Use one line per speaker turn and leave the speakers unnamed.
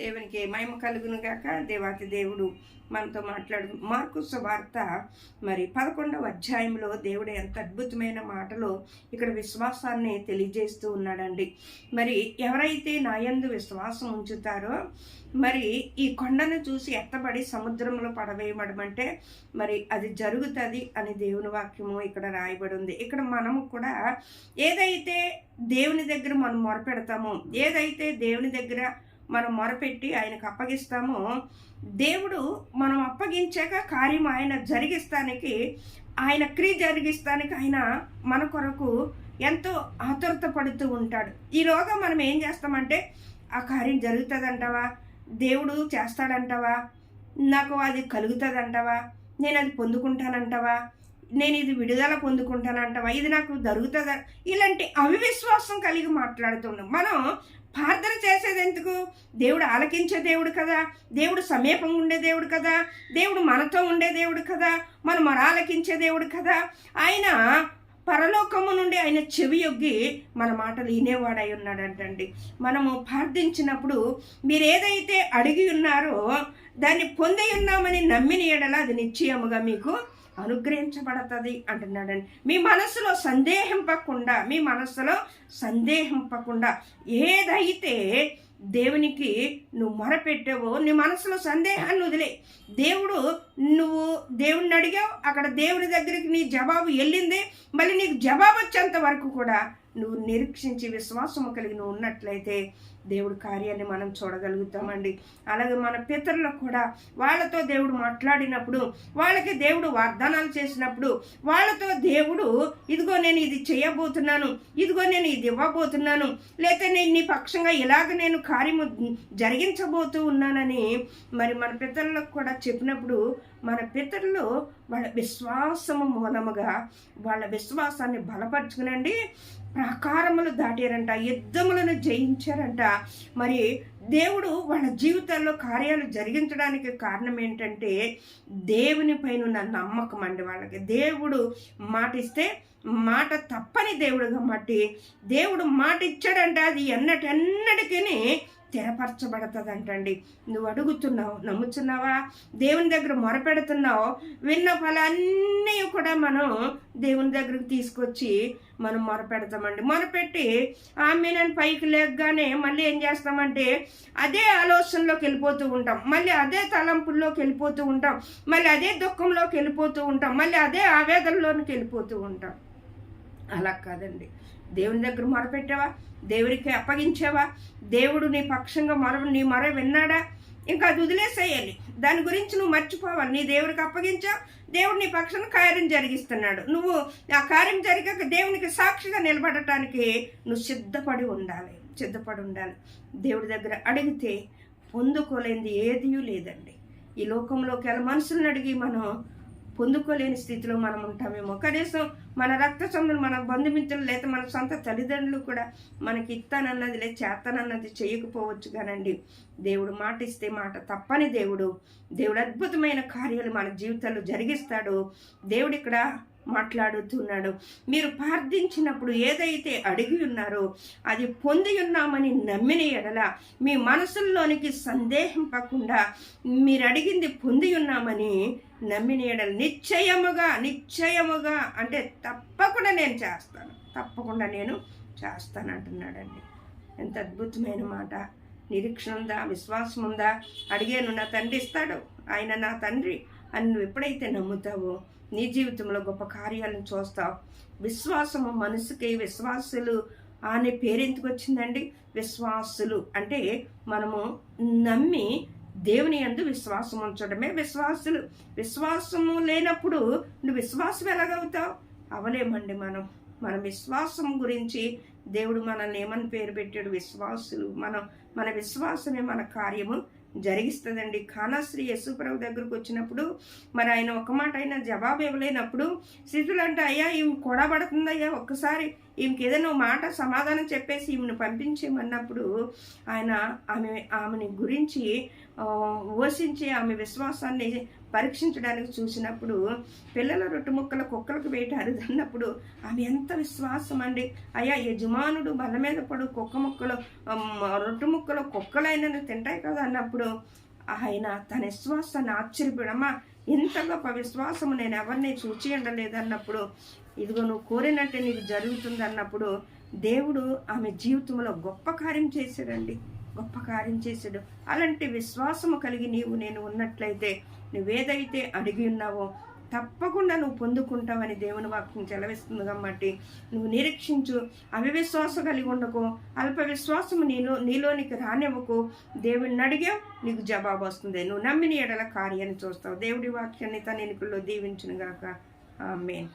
దేవునికి మహిమ కలుగును గాక. దేవాతి దేవుడు మనతో మాట్లాడు మార్కు వార్త మరి పదకొండవ అధ్యాయంలో దేవుడు ఎంత అద్భుతమైన మాటలో ఇక్కడ విశ్వాసాన్ని తెలియజేస్తూ ఉన్నాడండి. మరి ఎవరైతే నాయందు విశ్వాసం ఉంచుతారో మరి ఈ కొండను చూసి ఎత్తబడి సముద్రంలో పడవేయబడమంటే మరి అది జరుగుతుంది అని దేవుని వాక్యము ఇక్కడ రాయబడి ఉంది ఇక్కడ మనము కూడా ఏదైతే దేవుని దగ్గర మనం మొరపెడతామో ఏదైతే దేవుని దగ్గర మనం మొరపెట్టి ఆయనకు అప్పగిస్తామో దేవుడు మనం అప్పగించాక కార్యం ఆయన జరిగిస్తానికి ఆయన క్రియ జరిగిస్తానికి ఆయన మన కొరకు ఎంతో ఆతురత పడుతూ ఉంటాడు. ఈలోగా మనం ఏం చేస్తామంటే ఆ కార్యం జరుగుతుందంటావా? దేవుడు చేస్తాడంటావా? నాకు అది కలుగుతుందంటావా? నేను అది పొందుకుంటానంటావా? నేను ఇది విడుదల పొందుకుంటానంటావా? ఇది నాకు జరుగుతుందా? ఇలాంటి అవివిశ్వాసం కలిగి మాట్లాడుతున్నాం మనం ప్రార్థన చేసేది ఎందుకు దేవుడు ఆలకించే దేవుడు కదా. దేవుడు సమీపంగా ఉండే దేవుడు కదా. దేవుడు మనతో ఉండే దేవుడు కదా. మనం మన ఆలకించే దేవుడు కదా. ఆయన పరలోకము నుండి ఆయన చెవి యొగ్గి మన మాటలు వినేవాడై ఉన్నాడంటండి. మనము ప్రార్థించినప్పుడు మీరు ఏదైతే అడిగి ఉన్నారో దాన్ని పొంది ఉన్నామని నమ్మిన ఎడల అది నిశ్చయముగా మీకు అనుగ్రహించబడుతుంది అంటున్నాడండి. మీ మనసులో సందేహింపకుండా మీ మనసులో సందేహింపకుండా ఏదైతే దేవునికి నువ్వు మొరపెట్టావో నీ మనసులో సందేహాన్ని వదిలే. దేవుడు నువ్వు దేవుణ్ణి అడిగావు అక్కడ దేవుని దగ్గరికి నీ జవాబు వెళ్ళింది. మళ్ళీ నీకు జవాబు వచ్చేంత వరకు కూడా నువ్వు నిరీక్షించి విశ్వాసము కలిగి నువ్వు ఉన్నట్లయితే దేవుడు కార్యాన్ని మనం చూడగలుగుతామండి. అలాగే మన పితరులకు కూడా వాళ్ళతో దేవుడు మాట్లాడినప్పుడు వాళ్ళకి దేవుడు వాగ్దానాలు చేసినప్పుడు వాళ్ళతో దేవుడు ఇదిగో నేను ఇది చేయబోతున్నాను ఇదిగో నేను ఇది ఇవ్వబోతున్నాను లేకపోతే నేను నీ పక్షంగా ఇలాగ నేను కార్యము జరిగించబోతూ ఉన్నానని మరి మన పితరులకు కూడా చెప్పినప్పుడు మన పితరులు వాళ్ళ విశ్వాసము మూలముగా వాళ్ళ విశ్వాసాన్ని బలపరచుకునండి. ప్రాకారములు దాటారంట యుద్ధములను జయించారంట. మరి దేవుడు వాళ్ళ జీవితాల్లో కార్యాలు జరిగించడానికి కారణం ఏంటంటే దేవుని పైన ఉన్న నమ్మకం అండి వాళ్ళకి. దేవుడు మాట ఇస్తే మాట తప్పని దేవుడుగా మట్టి దేవుడు మాట ఇచ్చాడంటే అది ఎన్నటెన్నటికీ తెరపరచబడుతుందంటండి నువ్వు అడుగుతున్నావు నమ్ముతున్నావా? దేవుని దగ్గర మొరపెడుతున్నావు? విన్న ఫలాన్ని కూడా మనం దేవుని దగ్గరకు తీసుకొచ్చి మనం మొరపెడతామండి. మొరపెట్టి ఆమె నేను పైకి లేకగానే మళ్ళీ ఏం చేస్తామంటే అదే ఆలోచనలోకి వెళ్ళిపోతూ ఉంటాం. మళ్ళీ అదే తలంపుల్లోకి వెళ్ళిపోతూ ఉంటాం. మళ్ళీ అదే దుఃఖంలోకి వెళ్ళిపోతూ ఉంటాం. మళ్ళీ అదే ఆవేదనలోనికి వెళ్ళిపోతూ ఉంటాం. అలా కాదండి. దేవుని దగ్గర మొరపెట్టావా దేవుడికి అప్పగించావా? దేవుడు నీ పక్షంగా మొర నీ మొర విన్నాడా? ఇంకా అది వదిలేసేయాలి దాని గురించి నువ్వు మర్చిపోవాలి నీ దేవుడికి అప్పగించా దేవుడు నీ పక్షాన కార్యం జరిగిస్తున్నాడు. నువ్వు ఆ కార్యం జరిగాక దేవునికి సాక్షిగా నిలబడటానికి నువ్వు సిద్ధపడి ఉండాలి. సిద్ధపడి ఉండాలి. దేవుడి దగ్గర అడిగితే పొందుకోలేనిది ఏదీ లేదండి. ఈ లోకంలోకి వెళ్ళి మనుషులను అడిగి మనం పొందుకోలేని స్థితిలో మనం ఉంటామేమో. కనీసం మన రక్త సంబంధం మన బంధుమిత్రులు లేదా మన సొంత తల్లిదండ్రులు కూడా మనకి ఇస్తానన్నది లేదు చేస్తానన్నది చేయకపోవచ్చు కానండి. దేవుడు మాట ఇస్తే మాట తప్పని దేవుడు. దేవుడు అద్భుతమైన కార్యాలు మన జీవితాల్లో జరిగిస్తాడు. దేవుడు ఇక్కడ మాట్లాడుతున్నాడు. మీరు ప్రార్థించినప్పుడు ఏదైతే అడిగి ఉన్నారో అది పొంది ఉన్నామని నమ్మిన ఎడల మీ మనసుల్లోనికి సందేహింపకుండా మీరు అడిగింది పొంది ఉన్నామని నమ్మిన ఎడల నిశ్చయముగా నిశ్చయముగా అంటే తప్పకుండా నేను చేస్తాను. తప్పకుండా నేను చేస్తాను అంటున్నాడండి. ఎంత అద్భుతమైన మాట. నిరీక్షణ ఉందా? విశ్వాసం ఉందా? అడిగాను నా తండ్రి ఇస్తాడు. ఆయన నా తండ్రి అని నువ్వు ఎప్పుడైతే నమ్ముతావో నీ జీవితంలో గొప్ప కార్యాలను చూస్తావు. విశ్వాసము మనసుకి విశ్వాసులు అనే పేరు ఎందుకు వచ్చిందండి? విశ్వాసులు అంటే మనము నమ్మి దేవుని అందు విశ్వాసం ఉంచడమే విశ్వాసులు. విశ్వాసము లేనప్పుడు నువ్వు విశ్వాసం ఎలాగవుతావు? అవలేమండి మనం. మన విశ్వాసం గురించి దేవుడు మనల్ని ఏమని పేరు పెట్టాడు? విశ్వాసులు. మనం మన విశ్వాసమే మన కార్యము. జరిగిస్తుందండి. ఖానాశ్రీ యశుప్రభు దగ్గరకు వచ్చినప్పుడు మరి ఆయన ఒక మాట అయినా జవాబు ఇవ్వలేనప్పుడు స్థితులు అంటే అయ్యా ఇవి కొడబడుతుందయ్యా ఒక్కసారి ఈమెకి ఏదైనా మాట సమాధానం చెప్పేసి ఈమెను పంపించేమన్నప్పుడు ఆయన ఆమె ఆమెని గురించి ఓషించి ఆమె విశ్వాసాన్ని పరీక్షించడానికి చూసినప్పుడు పిల్లల రొట్టు ముక్కల కుక్కలకు వేయట అరుదన్నప్పుడు ఆమె ఎంత విశ్వాసం అండి అయ్యా యజమానుడు బల మీద పడు కుక్క ముక్కలు రొట్టు ముక్కలు కుక్కలైన తింటాయి కదా అన్నప్పుడు ఆయన తన విశ్వాసాన్ని ఆశ్చర్యపడమ్మా. ఇంత గొప్ప విశ్వాసము నేను ఎవరిని చూచి ఉండలేదన్నప్పుడు ఇదిగో నువ్వు కోరినట్టే నీకు జరుగుతుంది అన్నప్పుడు దేవుడు ఆమె జీవితంలో గొప్ప కార్యం చేశాడండి. గొప్ప కార్యం చేశాడు. అలాంటి విశ్వాసము కలిగి నీవు నేను ఉన్నట్లయితే నువ్వేదైతే అడిగి ఉన్నావో తప్పకుండా నువ్వు పొందుకుంటావని దేవుని వాక్యం చెలవిస్తుంది కాబట్టి నువ్వు నిరీక్షించు. అవివిశ్వాసం కలిగి ఉండకు. అల్ప విశ్వాసము నీలో నీలోనికి రానివ్వకు. దేవుడిని అడిగా నీకు జవాబు వస్తుంది. నువ్వు నమ్మిన ఎడల కార్యాన్ని చూస్తావు. దేవుడి వాక్యాన్ని తన ఎన్నికల్లో దీవించును గాక ఆమె